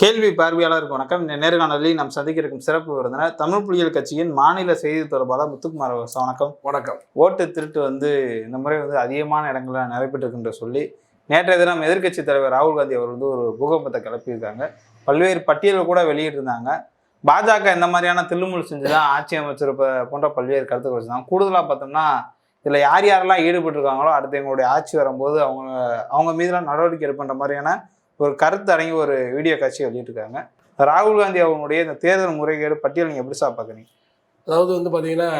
கேள்வி பார்வையாளருக்கு வணக்கம். இந்த நேர்காணலில் நாம் சந்திக்க இருக்கும் சிறப்பு விருந்தினர் தமிழ் புலிகள் கட்சியின் மாநில செய்தி தொடர்பாளர் முத்துக்குமார். வணக்கம். வணக்கம். ஓட்டு திருட்டு வந்து இந்த முறை வந்து அதிகமான இடங்களில் நடைபெற்றிருக்குன்ற சொல்லி நேற்றைய தினம் எதிர்க்கட்சி தலைவர் ராகுல் காந்தி அவர் வந்து ஒரு பூகம்பத்தை கிளப்பியிருக்காங்க. பல்வேறு பட்டியல்கள் கூட வெளியிட்டிருந்தாங்க. பாஜக இந்த மாதிரியான தில்லுமுல் செஞ்சு தான் ஆட்சி அமைச்சிருப்ப போன்ற பல்வேறு கருத்துக்கள் வச்சிருந்தாங்க கூடுதலாக பார்த்தோம்னா இதில் யார் யாரெல்லாம் ஈடுபட்டிருக்காங்களோ அடுத்து எங்களுடைய ஆட்சி வரும்போது அவங்க அவங்க மீதெல்லாம் நடவடிக்கை எடுக்கின்ற மாதிரியான ஒரு கருத்து அடங்கி ஒரு வீடியோ காட்சி வெளியிட்டிருக்காங்க. ராகுல் காந்தி அவங்களுடைய இந்த தேர்தல் முறைகேடு பட்டியல் நீங்கள் எப்படி சார் பார்க்குறீங்க? அதாவது வந்து பார்த்தீங்கன்னா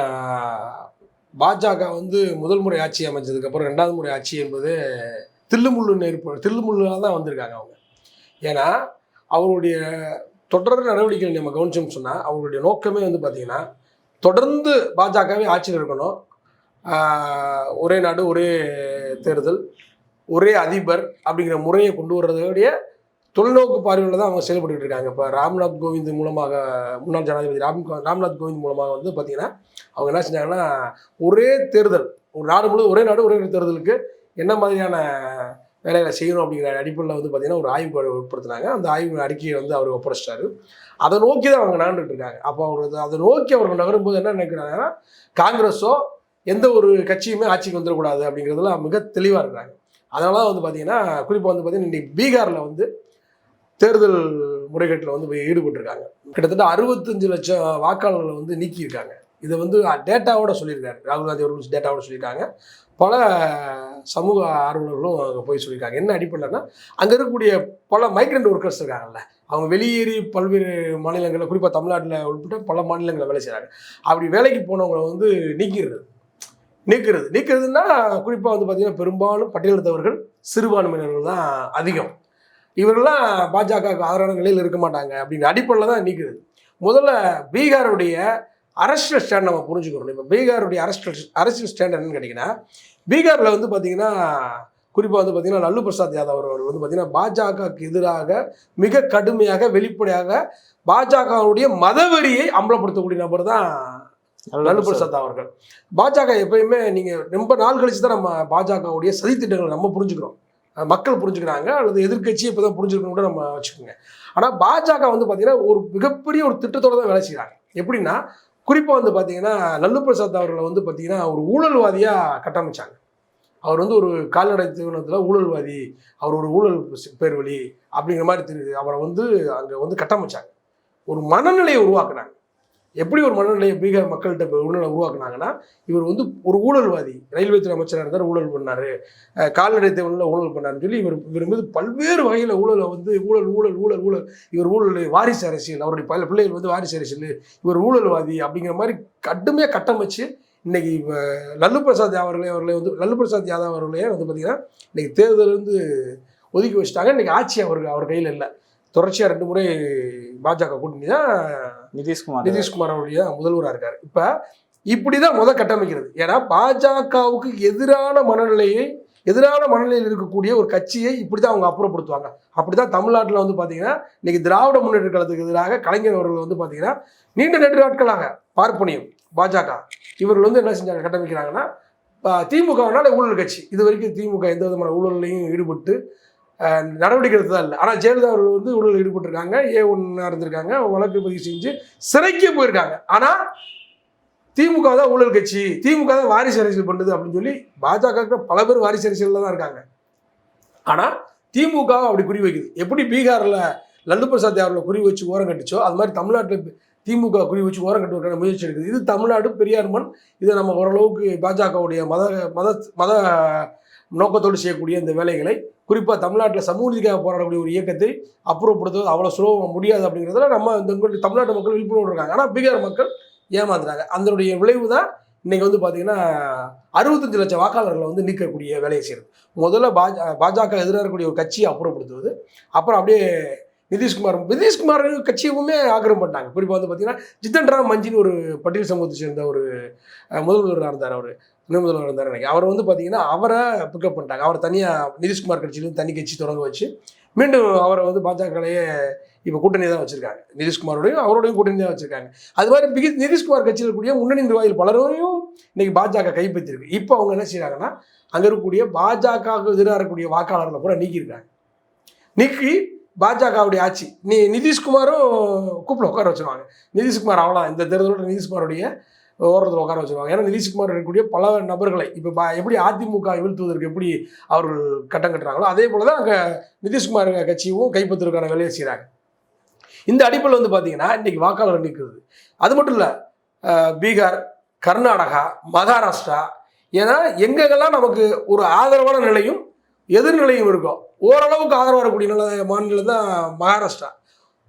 பாஜக வந்து முதல் முறை ஆட்சி அமைச்சதுக்கப்புறம் ரெண்டாவது முறை ஆட்சி என்பது தில்லுமுள்ளு நெருப்பு தில்லுமுள்ளாக தான் வந்திருக்காங்க அவங்க. ஏன்னா அவருடைய தொடர் நடவடிக்கைகள் நம்ம கவனிச்சோம்னு சொன்னால் அவருடைய நோக்கமே வந்து பார்த்தீங்கன்னா தொடர்ந்து பாஜகவே ஆட்சியில் இருக்கணும். ஒரே நாடு ஒரே தேர்தல். ஒரே அதிபர் அப்படிங்கிற முறையை கொண்டு வர்றதோடைய தொலைநோக்கு பார்வையில் தான் அவங்க செயல்பட்டு இருக்காங்க. இப்போ ராம்நாத் கோவிந்த் மூலமாக முன்னாள் ஜனாதிபதி ராம் ராம்நாத் கோவிந்த் மூலமாக வந்து பார்த்தீங்கன்னா அவங்க என்ன செஞ்சாங்கன்னா ஒரே தேர்தல் ஒரு நாடு முழுவதும் ஒரே நாடு ஒரே தேர்தலுக்கு என்ன மாதிரியான வேலைகளை செய்யணும் அப்படிங்கிற அடிப்படையில் வந்து பார்த்தீங்கன்னா ஒரு ஆய்வு உட்படுத்தினாங்க. அந்த ஆய்வு அறிக்கையை வந்து அவர் ஒப்படைச்சிட்டாரு. அதை நோக்கி தான் அவங்க நாண்டுட்டு இருக்காங்க. அப்போ அவர் அதை நோக்கி அவர்கள் நகரும்போது என்ன நினைக்கிறாங்கன்னா காங்கிரஸோ எந்த ஒரு கட்சியுமே ஆட்சிக்கு வந்துடக்கூடாது அப்படிங்கிறதுல மிக தெளிவாக இருக்கிறாங்க. அதனால வந்து பார்த்தீங்கன்னா குறிப்பாக வந்து பார்த்தீங்கன்னா இன்னைக்கு பீகாரில் வந்து தேர்தல் முறைகேட்டில் வந்து போய் ஈடுபட்டிருக்காங்க. கிட்டத்தட்ட அறுபத்தஞ்சு லட்சம் வாக்காளர்களை வந்து நீக்கியிருக்காங்க. இதை வந்து டேட்டாவோட சொல்லியிருக்காரு. ராகுல் காந்தி அவர்கள் டேட்டாவோட சொல்லியிருக்காங்க. பல சமூக ஆர்வலர்களும் அங்கே போய் சொல்லியிருக்காங்க. என்ன அடிப்படைன்னா அங்கே இருக்கக்கூடிய பல மைக்ரண்ட் ஒர்க்கர்ஸ் இருக்காங்கல்ல அவங்க வெளியேறி பல்வேறு மாநிலங்களில் குறிப்பாக தமிழ்நாட்டில் உட்பட்ட பல மாநிலங்களில் வேலை செய்கிறாங்க அப்படி வேலைக்கு போனவங்களை வந்து நீக்கிடுறது. நீக்கிறது. நீக்கிறதுனா குறிப்பாக வந்து பார்த்திங்கன்னா பெரும்பாலும் பட்டியலிட்டவர்கள் சிறுபான்மையினர்கள் தான் அதிகம். இவர்கள்லாம் பாஜகவுக்கு ஆதரவான நிலையில் இருக்க மாட்டாங்க அப்படிங்கிற அடிப்படையில் தான் நீக்கிறது. முதல்ல பீகாருடைய அரசியல் ஸ்டாண்ட் நம்ம புரிஞ்சுக்கிறோம் இப்போ பீகாருடைய அரசியல் அரசியல் ஸ்டாண்ட் என்னன்னு கேட்டிங்கன்னா பீகாரில் வந்து பார்த்திங்கன்னா குறிப்பாக வந்து பார்த்திங்கன்னா லல்லு பிரசாத் யாதவ் அவர் வந்து பார்த்திங்கன்னா பாஜகவுக்கு எதிராக மிக கடுமையாக வெளிப்படையாக பாஜகவுடைய மதவெறியை அம்பலப்படுத்தக்கூடிய நபர் தான் லல்லு பிரசாத் அவர்கள். பாஜக எப்பயுமே நீங்கள் ரொம்ப நாள் கழிச்சு தான் நம்ம பாஜகவுடைய சதித்திட்டங்களை நம்ம புரிஞ்சுக்கிறோம். மக்கள் புரிஞ்சுக்கிறாங்க அல்லது எதிர்க்கட்சி இப்போ தான் புரிஞ்சுக்கணும் கூட நம்ம வச்சுக்கோங்க. ஆனால் பாஜக வந்து பார்த்தீங்கன்னா ஒரு மிகப்பெரிய ஒரு திட்டத்தோட தான் வேலை செய்கிறாங்க எப்படின்னா குறிப்பாக வந்து பார்த்தீங்கன்னா லல்லு பிரசாத் அவர்களை வந்து பார்த்தீங்கன்னா ஒரு ஊழல்வாதியாக கட்டமைச்சாங்க. அவர் வந்து ஒரு கால்நடை நிறுவனத்தில் ஊழல்வாதி அவர் ஒரு ஊழல் பேர் வழி அப்படிங்கிற மாதிரி தெரியுது. அவரை வந்து அங்கே வந்து கட்டமைச்சாங்க. ஒரு மனநிலையை உருவாக்குனாங்க. எப்படி ஒரு மனநிலையை பீகார் மக்கள்கிட்ட இப்ப உருவாக்குனாங்கன்னா இவர் வந்து ஒரு ஊழல்வாதி. ரயில்வே துறை அமைச்சராக இருந்தார் ஊழல் பண்ணார். கால்நடை தேவையில் ஊழல் பண்ணாருன்னு சொல்லி இவர் இவர் மீது பல்வேறு வகையில் ஊழலை வந்து ஊழல் ஊழல் ஊழல் ஊழல். இவர் ஊழல் வாரிசு அரசியல். அவருடைய பல பிள்ளைகள் வந்து வாரிசு அரசியல். இவர் ஊழல்வாதி அப்படிங்கிற மாதிரி கடுமையாக கட்டமைச்சு இன்னைக்கு லல்லு பிரசாத் அவர்களே அவர்களே வந்து லல்லு பிரசாத் யாதவ் அவர்களே வந்து பார்த்தீங்கன்னா இன்னைக்கு தேர்தல் வந்து ஒதுக்கி வச்சுட்டாங்க. இன்னைக்கு ஆட்சி அவருக்கு அவர் கையில் இல்லை. தொடர்ச்சியாக ரெண்டு முறை பாஜக கூட்டணி தான் நிதிஷ்குமார். நிதிஷ்குமார் அவருடைய முதல்வராக இருக்காரு. இப்போ இப்படி தான் முத கட்டமைக்கிறது. ஏன்னா பாஜகவுக்கு எதிரான மனநிலையை எதிரான மனநிலையில் இருக்கக்கூடிய ஒரு கட்சியை இப்படி தான் அவங்க அப்புறப்படுத்துவாங்க. அப்படி தான் தமிழ்நாட்டில் வந்து பார்த்தீங்கன்னா இன்னைக்கு திராவிட முன்னேற்ற கழகத்துக்கு எதிராக கலைஞர் அவர்கள் வந்து பார்த்தீங்கன்னா நீண்ட நெடு நாட்களாக பார்ப்பனியம் பாஜக. இவர்கள் வந்து என்ன செஞ்சாங்க? கட்டமைக்கிறாங்கன்னா திமுகவினால ஊழல் கட்சி. இது வரைக்கும் திமுக எந்த விதமான ஊழல்லையும் ஈடுபட்டு நடவடிக்கை எடுத்ததா இல்லை. ஆனால் ஜெயலலிதா அவர்கள் வந்து ஊழல் ஈடுபட்டிருக்காங்க. ஏ ஒன்று இருந்திருக்காங்க வழக்கு பதிவு செஞ்சு சிறைக்கு போயிருக்காங்க. ஆனால் திமுக தான் ஊழல் கட்சி. திமுக தான் வாரிசு அரசியல் பண்ணுது அப்படின்னு சொல்லி பாஜக பல பேர் வாரிசு அரசியலில் தான் இருக்காங்க. ஆனால் திமுக அப்படி குறி வைக்குது. எப்படி பீகாரில் லல்லு பிரசாத் அவர்களை குறி வச்சு ஓரம் கட்டுச்சோ அது மாதிரி தமிழ்நாட்டில் திமுக குறி வச்சு ஓரம் கட்டுவதற்கான முயற்சி எடுக்குது. இது தமிழ்நாடு பெரியார் மண். இதை நம்ம ஓரளவுக்கு பாஜகவுடைய மத மத மத நோக்கத்தோடு செய்யக்கூடிய இந்த வேலைகளை குறிப்பாக தமிழ்நாட்டில் சமூக நீதிக்காக போராடக்கூடிய ஒரு இயக்கத்தை அப்புறப்படுத்துவது அவ்வளோ சுலபமாக முடியாது அப்படிங்கிறதுல நம்ம இந்த தமிழ்நாட்டு மக்கள் விழிப்புணர்வு இருக்காங்க. ஆனால் பீகார் மக்கள் ஏமாத்துறாங்க. அதனுடைய விளைவு தான் இன்றைக்கி வந்து பார்த்தீங்கன்னா அறுபத்தஞ்சு லட்சம் வாக்காளர்களை வந்து நீக்கக்கூடிய வேலையை செய்யுது. முதல்ல பாஜ பாஜக எதிராக இருக்கக்கூடிய ஒரு கட்சியை அப்புறப்படுத்துவது. அப்புறம் அப்படியே நிதிஷ்குமார் நிதிஷ்குமார் கட்சியுமே ஆக்கிரம் பண்ணாங்க குறிப்பாக வந்து பார்த்தீங்கன்னா ஜித்தன் ராம் மஞ்சின்னு ஒரு பட்டியல் சமூகத்தை சேர்ந்த ஒரு முதல்வராக இருந்தார் அவர். துணை முதல்வர் இருந்தார் எனக்கு. அவர் வந்து பார்த்தீங்கன்னா அவரை பிக்கப் பண்ணிட்டாங்க. அவர் தனியாக நிதிஷ்குமார் கட்சியிலும் தனி கட்சி தொடங்க வச்சு மீண்டும் அவரை வந்து பாஜகலையே இப்போ கூட்டணி தான் வச்சுருக்காங்க. நிதிஷ்குமாரோடையும் அவரோடையும் கூட்டணி தான் வச்சுருக்காங்க. அது மாதிரி பிகி நிதிஷ்குமார் கட்சியில் கூடிய முன்னணி நிர்வாகிகள் பலரையும் இன்னைக்கு பாஜக கைப்பற்றிருக்கு இப்போ அவங்க என்ன செய்கிறாங்கன்னா அங்கே இருக்கக்கூடிய பாஜகவுக்கு எதிராக இருக்கக்கூடிய வாக்காளர்களை கூட நீக்கியிருக்காங்க. நீக்கி பாஜகவுடைய ஆட்சி நீ நிதிஷ்குமாரும் கூப்பிட உட்கார வச்சிருவாங்க. நிதிஷ்குமார் அவ்வளோ இந்த தேர்தலோட நிதிஷ்குமாருடைய ஓரத்தில் உட்கார வச்சிருவாங்க. ஏன்னா நிதிஷ்குமார் இருக்கக்கூடிய பல நபர்களை இப்போ எப்படி அதிமுக வீழ்த்துவதற்கு எப்படி அவர்கள் கட்டம் கட்டுறாங்களோ அதே போல தான் அங்கே நிதிஷ்குமார் கட்சியும் கைப்பற்றுவதற்கான வேலையை செய்கிறாங்க இந்த அடிப்படையில் வந்து பார்த்தீங்கன்னா இன்னைக்கு வாக்காளர் நிற்கிறது அது மட்டும் இல்லை பீகார் கர்நாடகா மகாராஷ்டிரா ஏன்னா எங்கெங்கெல்லாம் நமக்கு ஒரு ஆதரவான நிலையும் எதிர்நிலையும் இருக்கும் ஓரளவுக்கு ஆதரவாக இருக்கக்கூடிய நில மாநிலம் தான் மகாராஷ்டிரா.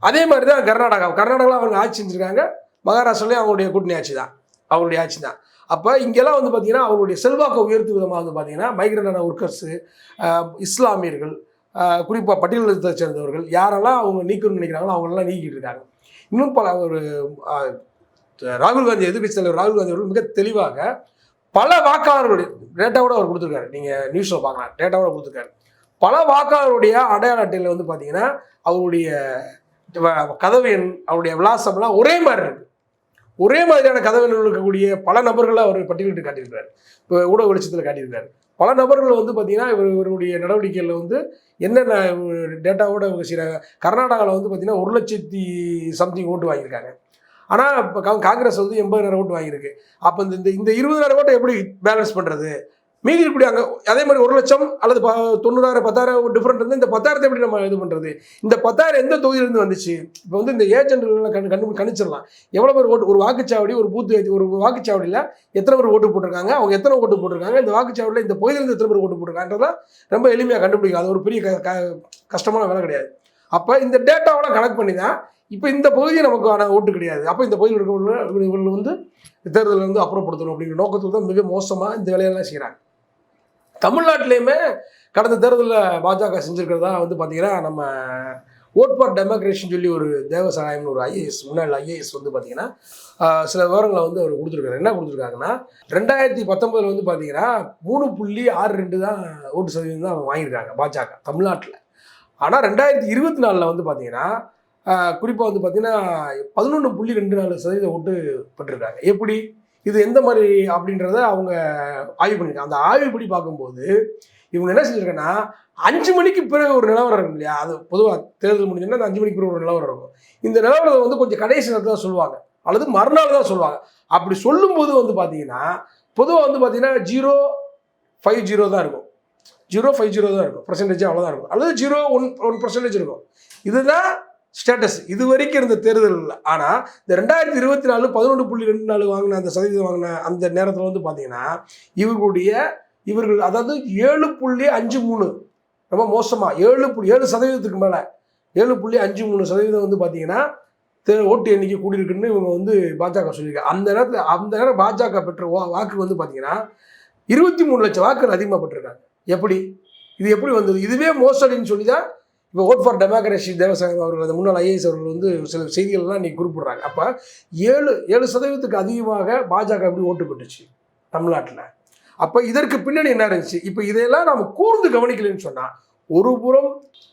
அதே மாதிரி தான் கர்நாடகா. கர்நாடகாவில் அவங்க ஆட்சி செஞ்சுருக்காங்க. மகாராஷ்டிராலேயும் அவங்களுடைய கூட்டணி ஆட்சி தான். அவங்களுடைய ஆட்சி தான் அப்போ இங்கெல்லாம் வந்து பார்த்தீங்கன்னா அவங்களுடைய செல்வாக்கை உயர்த்து விதமாக வந்து பார்த்தீங்கன்னா மைக்ரண்டான ஒர்க்கர்ஸு இஸ்லாமியர்கள் குறிப்பாக பட்டியலத்தை சேர்ந்தவர்கள் யாரெல்லாம் அவங்க நீக்கணும்னு நினைக்கிறாங்களோ அவங்களெல்லாம் நீக்கிட்டு இருக்காங்க. இன்னும் பல ஒரு ராகுல் காந்தி எதிர்கட்சி தலைவர் ராகுல் காந்தி அவர்கள் மிக தெளிவாக பல வாக்காளர்களுடைய டேட்டாவோட அவர் கொடுத்துருக்காரு. நீங்கள் நியூஸில் பார்க்கலாம். டேட்டாவோட கொடுத்துருக்காரு. பல வாக்காளருடைய அடையாள அட்டையில் வந்து பார்த்தீங்கன்னா அவருடைய கதவு எண் அவருடைய விலாசம்லாம் ஒரே மாதிரி இருக்குது ஒரே மாதிரியான கதவுகள் இருக்கக்கூடிய பல நபர்களை அவர் பட்டியலிட்டு காட்டியிருக்கிறார். இப்போ ஊடக வெளிச்சத்தில் காட்டியிருக்கிறார். பல நபர்கள் வந்து பார்த்தீங்கன்னா இவர் இவருடைய நடவடிக்கைகளில் வந்து என்னென்ன டேட்டாவோட இவங்க செய்கிறாங்க கர்நாடகாவில் வந்து பார்த்தீங்கன்னா ஒரு லட்சத்தி சம்திங் ஓட்டு வாங்கியிருக்காங்க. ஆனால் இப்போ காங்கிரஸ் வந்து எண்பதாயிரம் ஓட்டு வாங்கியிருக்கு. அப்போ இந்த இந்த- இந்த இருபதாயிரம் ஓட்டை எப்படி பேலன்ஸ் பண்ணுறது மீதி இருக்கக்கூடிய அங்கே அதே மாதிரி ஒரு லட்சம் அல்லது ப தொண்ணூறாயிரம் பத்தாயிரம் டிஃப்ரெண்ட் இருந்து இந்த பத்தாயிரத்தை எப்படி நம்ம இது பண்ணுறது இந்த பத்தாயிரம் எந்த தொகுதியிலேருந்து வந்துச்சு? இப்போ வந்து இந்த ஏஜென்ட்லாம் கண் கண்டு கணிச்சிடலாம். எவ்வளோ பேர் ஓட்டு ஒரு வாக்குச்சாவடி ஒரு பூத்து ஒரு வாக்குச்சாவடியில் எத்தனை பேர் ஓட்டு போட்டிருக்காங்க? அவங்க எத்தனை ஓட்டு போட்டிருக்காங்க? இந்த வாக்குச்சாவடியில் இந்த பகுதியிலேருந்து எத்தனை பேர் ஓட்டு போட்டிருக்காங்கன்றதான் ரொம்ப எளிமையாக கண்டுபிடிக்கும் அது ஒரு பெரிய க க- கஷ்டமான வேலை கிடையாது. அப்போ இந்த டேட்டாவெல்லாம் கனெக்ட் பண்ணி தான் இப்போ இந்த பகுதி நமக்கான ஓட்டு கிடையாது. அப்போ இந்த பகுதியில் இருக்கிறவர்கள் வந்து தேர்தலில் வந்து அப்புறப்படுத்தணும் அப்படிங்கிற நோக்கத்தில் தான் மிக மோசமாக இந்த வேலையெல்லாம் செய்கிறாங்க தமிழ்நாட்டிலையுமே கடந்த தேர்தலில் பாஜக செஞ்சுருக்கிறதா வந்து பார்த்தீங்கன்னா நம்ம ஓட் ஃபார் டெமோக்ரேஷன் சொல்லி ஒரு தேவசகாயம்னு ஒரு ஐஏஎஸ் முன்னாள் ஐஏஎஸ் வந்து பார்த்தீங்கன்னா சில விவரங்களை வந்து அவர் கொடுத்துருக்காரு. என்ன கொடுத்துருக்காங்கன்னா ரெண்டாயிரத்தி பத்தொன்பதில் வந்து பார்த்தீங்கன்னா மூணு புள்ளி ஆறு ரெண்டு தான் ஓட்டு சதவீதம் தான் அவங்க வாங்கியிருக்காங்க பாஜக தமிழ்நாட்டில். ஆனால் ரெண்டாயிரத்தி இருபத்தி நாலில் வந்து பார்த்தீங்கன்னா குறிப்பாக வந்து பார்த்தீங்கன்னா பதினொன்று புள்ளி ரெண்டு நாலு சதவீதம் ஓட்டு பெற்றிருக்காங்க. எப்படி? இது எந்த மாதிரி அப்படின்றத அவங்க ஆய்வு பண்ணியிருக்காங்க அந்த ஆய்வுப்படி பார்க்கும்போது இவங்க என்ன செஞ்சிருக்கேன்னா அஞ்சு மணிக்கு பிறகு ஒரு நிலவரம் இருக்கும் இல்லையா? அது பொதுவாக தேர்தல் முடிஞ்சுன்னா அந்த அஞ்சு மணிக்கு பிறகு ஒரு நிலவரம் இருக்கும். இந்த நிலவரத்தை வந்து கொஞ்சம் கடைசி நேரத்தில் தான் சொல்லுவாங்க. அல்லது மறுநாள் தான் சொல்லுவாங்க. அப்படி சொல்லும்போது வந்து பார்த்தீங்கன்னா பொதுவாக வந்து பார்த்தீங்கன்னா ஜீரோ ஃபைவ் ஜீரோ தான் இருக்கும். ஜீரோ ஃபைவ் ஜீரோ தான் இருக்கும். பர்சன்டேஜ் அவ்வளோதான் இருக்கும். அல்லது ஜீரோ ஒன் ஒன் பர்சன்டேஜ் இருக்கும். இதுதான் ஸ்டேட்டஸ். இது வரைக்கும் இருந்த தேர்தல் இல்லை. ஆனால் இந்த ரெண்டாயிரத்தி இருபத்தி நாலு பதினொன்று புள்ளி ரெண்டு நாலு வாங்கின அந்த சதவீதம் வாங்கின அந்த நேரத்தில் வந்து பார்த்தீங்கன்னா இவர்களுடைய இவர்கள் அதாவது ஏழு புள்ளி அஞ்சு மூணு. ரொம்ப மோசமாக ஏழு புள்ளி ஏழு சதவீதத்துக்கு மேலே. ஏழு புள்ளி அஞ்சு மூணு சதவீதம் வந்து பார்த்தீங்கன்னா தே- ஓட்டு எண்ணிக்கை கூடியிருக்குன்னு இவங்க வந்து பாஜக சொல்லியிருக்காங்க. அந்த நேரத்தில் அந்த நேரம் பாஜக பெற்ற வா- வாக்கு வந்து பார்த்தீங்கன்னா இருபத்தி மூணு லட்சம் வாக்குகள் அதிகமாக பெற்றிருக்காங்க. எப்படி? இது எப்படி வந்தது? இதுவே மோசடின்னு சொல்லி தான் இப்போ ஓட் ஃபார் டெமோக்ரஸி தேவசாயம் அவர்கள் அந்த முன்னாள் ஐஏஎஸ் அவர்கள் வந்து சில செய்திகள்லாம் நீ குறிப்பிட்றாங்க. அப்போ ஏழு ஏழு சதவீதத்துக்கு அதிகமாக பாஜக அப்படி ஓட்டு பெற்றுச்சு? தமிழ்நாட்டில். அப்போ இதற்கு பின்னணி என்ன இருந்துச்சு? இப்போ இதையெல்லாம் நம்ம கூர்ந்து கவனிக்கலைன்னு சொன்னால் ஒரு புறம்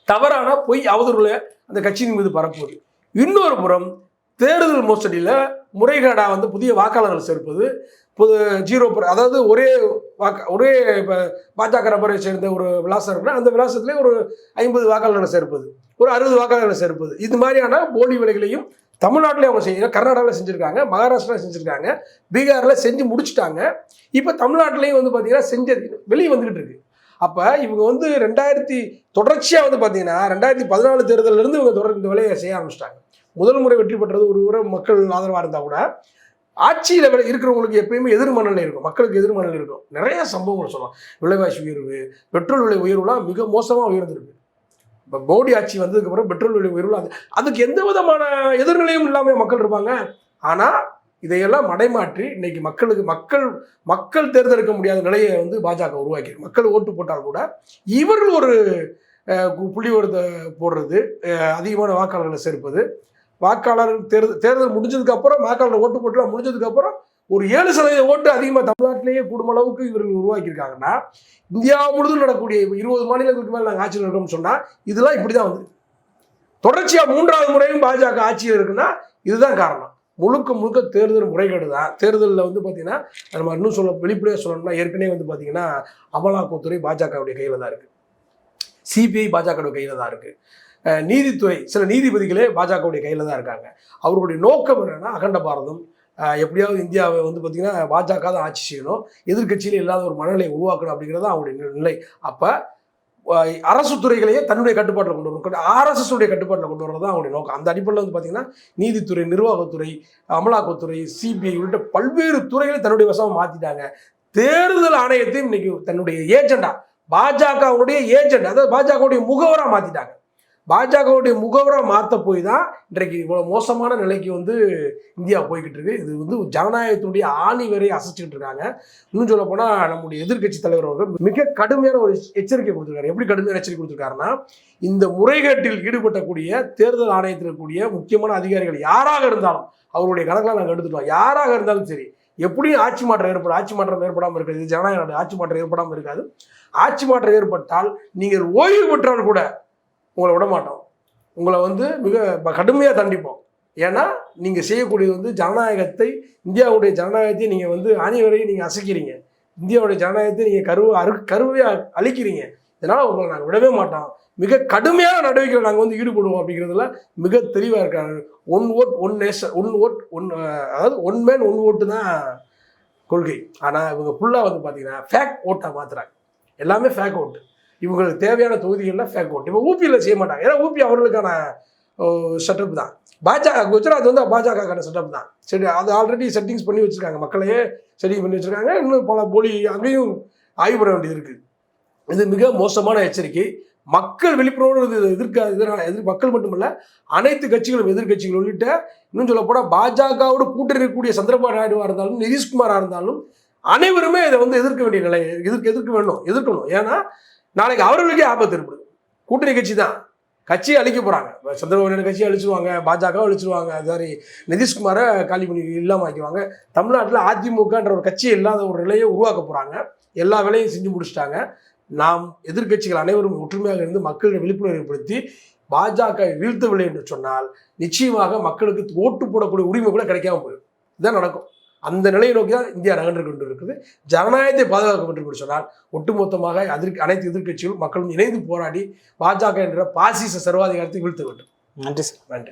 தவறான பொய் அவதூறுல அந்த கட்சியின் மீது பரப்புவது. இன்னொரு புறம் தேர்தல் மோசடியில் முறைகேடாக வந்து புதிய வாக்காளர்கள் சேர்ப்பது புது ஜீரோ அதாவது ஒரே வாக்கு ஒரே இப்போ பாஜக நபரை சேர்ந்த ஒரு விலாசம் இருக்குன்னா அந்த விலாசத்திலே ஒரு ஐம்பது வாக்காளர்களை சேர்ப்பது. ஒரு அறுபது வாக்காளர்களை சேர்ப்பது. இது மாதிரியான போலி வேலைகளையும் தமிழ்நாட்டிலே அவங்க செய்யணும் கர்நாடகாவில் செஞ்சுருக்காங்க மகாராஷ்டிரா செஞ்சுருக்காங்க பீகாரில் செஞ்சு முடிச்சுட்டாங்க. இப்போ தமிழ்நாட்டிலையும் வந்து பார்த்தீங்கன்னா செஞ்சது வெளியே வந்துக்கிட்டு இருக்கு. அப்போ இவங்க வந்து ரெண்டாயிரத்தி தொடர்ச்சியாக வந்து பார்த்தீங்கன்னா ரெண்டாயிரத்தி பதினாலு தேர்தலிருந்து இவங்க தொடர் இந்த வேலையை செய்ய ஆரம்பிச்சிட்டாங்க. முதல் முறை வெற்றி பெற்றது ஒரு முறை மக்கள் ஆதரவாக இருந்தால் கூட ஆட்சியில் இருக்கிறவங்களுக்கு எப்பயுமே எதிர்மனநிலை இருக்கும். மக்களுக்கு எதிர்மனநிலை இருக்கும். நிறைய சம்பவங்கள் சொல்லலாம். விலைவாசி உயர்வு பெட்ரோல் விலை உயர்வுலாம் மிக மோசமாக உயர்ந்திருக்கு. இப்போ மோடி ஆட்சி வந்ததுக்கப்புறம் பெட்ரோல் விலை உயர்வு அது அதுக்கு எந்த விதமான எதிர்நிலையும் இல்லாமல் மக்கள் இருப்பாங்க. ஆனால் இதையெல்லாம் மடைமாற்றி இன்னைக்கு மக்களுக்கு மக்கள் மக்கள் தேர்ந்தெடுக்க முடியாத நிலையை வந்து பாஜக உருவாக்கி மக்கள் ஓட்டு போட்டால் கூட இவர்கள் ஒரு புள்ளி கு- போடுறது அதிகமான வாக்காளர்களை சேர்ப்பது வாக்காளர் தேர்தல் தேர்தல் முடிஞ்சதுக்கு அப்புறம் வாக்காளர் ஓட்டு போட்டுலாம் முடிஞ்சதுக்கு அப்புறம் ஒரு ஏழு சதவீத ஓட்டு அதிகமாக தமிழ்நாட்டிலேயே கூடும் அளவுக்கு இவர்கள் உருவாக்கியிருக்காங்கன்னா இந்தியா முழுதும் நடக்கக்கூடிய இருபது மாநிலங்களுக்கு மேலே நாங்கள் ஆட்சியில் இருக்கோம்னு சொன்னால் இதெல்லாம் இப்படி தான் வந்து தொடர்ச்சியாக மூன்றாவது முறையும் பாஜக ஆட்சியில் இருக்குன்னா இதுதான் காரணம். முழுக்க முழுக்க தேர்தல் முறைகேடு தான். தேர்தலில் வந்து பார்த்தீங்கன்னா நம்ம இன்னும் சொல்ல வெளிப்படையாக சொல்லணும்னா ஏற்கனவே வந்து பார்த்தீங்கன்னா அமலாக்கத்துறை பாஜகவுடைய கையில் தான் இருக்குது சிபிஐ பாஜகவுடைய கையில் தான் இருக்குது நீதித்துறை சில நீதிபதிகளே பாஜகவுடைய கையில் தான் இருக்காங்க. அவர்களுடைய நோக்கம் என்னென்னா அகண்ட பாரதம். எப்படியாவது இந்தியாவை வந்து பார்த்தீங்கன்னா பாஜக தான் ஆட்சி செய்யணும். எதிர்கட்சியில் இல்லாத ஒரு மனநிலையை உருவாக்கணும் அப்படிங்கிறது தான் அவங்களுடைய நிலை. அப்போ அரசு துறைகளையே தன்னுடைய கட்டுப்பாட்டில் கொண்டு வரணும். ஆர்எஸ்எஸ் உடைய கட்டுப்பாட்டில் கொண்டு வரது தான் அவங்களுடைய நோக்கம். அந்த அடிப்படையில் வந்து பார்த்தீங்கன்னா நீதித்துறை நிர்வாகத்துறை அமலாக்கத்துறை சிபிஐ உள்ளிட்ட பல்வேறு துறைகளை தன்னுடைய வசமாக மாற்றிட்டாங்க தேர்தல் ஆணையத்தையும் இன்னைக்கு தன்னுடைய ஏஜெண்டா பாஜகவுடைய ஏஜெண்ட் அதாவது பாஜகவுடைய முகவராக மாற்றிட்டாங்க பாஜகவுடைய முகவரை மாற்ற போய் தான் இன்றைக்கு இவ்வளோ மோசமான நிலைக்கு வந்து இந்தியா போய்கிட்டு இருக்கு. இது வந்து ஜனநாயகத்தினுடைய ஆணி வரை அசைச்சிக்கிட்டு இருக்காங்க. இன்னும் சொல்ல போனால் நம்முடைய எதிர்க்கட்சி தலைவர் அவர்கள் மிக கடுமையான ஒரு எச்சரிக்கை கொடுத்துருக்காரு. எப்படி கடுமையான எச்சரிக்கை கொடுத்துருக்காருன்னா இந்த முறைகேட்டில் ஈடுபட்டக்கூடிய தேர்தல் ஆணையத்தில் இருக்கக்கூடிய முக்கியமான அதிகாரிகள் யாராக இருந்தாலும் அவருடைய கணக்கில் நாங்கள் எடுத்துட்டோம். யாராக இருந்தாலும் சரி எப்படியும் ஆட்சி மாற்றம் ஏற்படும் ஆட்சி மாற்றம் ஏற்படாமல் இருக்காது. ஜனநாயக ஆட்சி மாற்றம் ஏற்படாமல் இருக்காது. ஆட்சி மாற்றம் ஏற்பட்டால் நீங்கள் ஓய்வு பெற்றால் கூட உங்களை விட மாட்டோம். உங்களை வந்து மிக கடுமையாக தண்டிப்போம். ஏன்னா நீங்கள் செய்யக்கூடியது வந்து ஜனநாயகத்தை இந்தியாவுடைய ஜனநாயகத்தை நீங்கள் வந்து அணிவரை நீங்கள் அசைக்கிறீங்க. இந்தியாவுடைய ஜனநாயகத்தை நீங்கள் கருவை அரு கருவையாக அழிக்கிறீங்க. இதனால் உங்களை நாங்கள் விடவே மாட்டோம். மிக கடுமையான நடவடிக்கைகள் நாங்கள் வந்து ஈடுபடுவோம் அப்படிங்கிறதுல மிக தெளிவாக இருக்காங்க one vote one nation one vote one அதாவது ஒன் மேன் ஒன் ஓட்டு தான் கொள்கை. ஆனால் இவங்க ஃபுல்லாக வந்து பார்த்தீங்கன்னா ஃபேக் ஓட்டாக மாற்றுறாங்க எல்லாமே ஃபேக் ஓட்டு இவங்களுக்கு தேவையான தொகுதிகளில் ஃபேக் ஓட்டு இப்போ ஊபியில் செய்ய மாட்டாங்க. ஏன்னா ஊபி அவர்களுக்கான செட்டப் தான். பாஜக குஜராத் வந்து பாஜகக்கான செட்டப் தான். சரி அது ஆல்ரெடி செட்டிங்ஸ் பண்ணி வச்சுருக்காங்க. மக்களையே செட்டிங் பண்ணி வச்சுருக்காங்க. இன்னும் பல போலி அங்கேயும் ஆய்வு பண்ண வேண்டியது இருக்குது இது மிக மோசமான எச்சரிக்கை. மக்கள் விழிப்புணர்வு எதிர்க்க இதனால எதிர் மக்கள் மட்டுமல்ல அனைத்து கட்சிகளும் எதிர்கட்சிகள் உள்ளிட்ட இன்னும் சொல்லப்போனால் போனால் பாஜகவோட கூட்டணி இருக்கக்கூடிய சந்திரபாபு நாயுடுவாக இருந்தாலும் நிதிஷ்குமாராக இருந்தாலும் அனைவருமே இதை வந்து எதிர்க்க வேண்டிய நிலை எதிர்க்க எதிர்க்க வேணும் எதிர்க்கணும். ஏன்னா நாளைக்கு அவர்களுக்கே ஆபத்து ஏற்படும் கூட்டணி கட்சி தான் கட்சியை அழிக்க போகிறாங்க சந்திரபாபு கட்சியை அழிச்சிருவாங்க பாஜக அழிச்சிருவாங்க அது மாதிரி நிதிஷ்குமாரை காலி பண்ணி இல்லாமல் ஆக்கிடுவாங்க தமிழ்நாட்டில் அதிமுகன்ற ஒரு கட்சி இல்லாத ஒரு நிலையை உருவாக்க போகிறாங்க எல்லா வேலையும் செஞ்சு முடிச்சிட்டாங்க. நாம் எதிர்க்கட்சிகள் அனைவரும் ஒற்றுமையாக இருந்து மக்களிடம் விழிப்புணர்வு ஏற்படுத்தி பாஜக வீழ்த்தவில்லை என்று சொன்னால் நிச்சயமாக மக்களுக்கு ஓட்டு போடக்கூடிய உரிமை கூட கிடைக்காம போயிடும். இதுதான் நடக்கும். அந்த நிலையை நோக்கி தான் இந்தியா நகன்று கொண்டு இருக்குது ஜனநாயகத்தை பாதுகாக்க வேண்டும் என்று சொன்னால் ஒட்டுமொத்தமாக எதிர்க்க அனைத்து எதிர்க்கட்சிகளும் மக்களும் இணைந்து போராடி பாஜக என்ற பாசிச சர்வாதிகாரத்தை வீழ்த்த வேண்டும். நன்றி சார். நன்றி.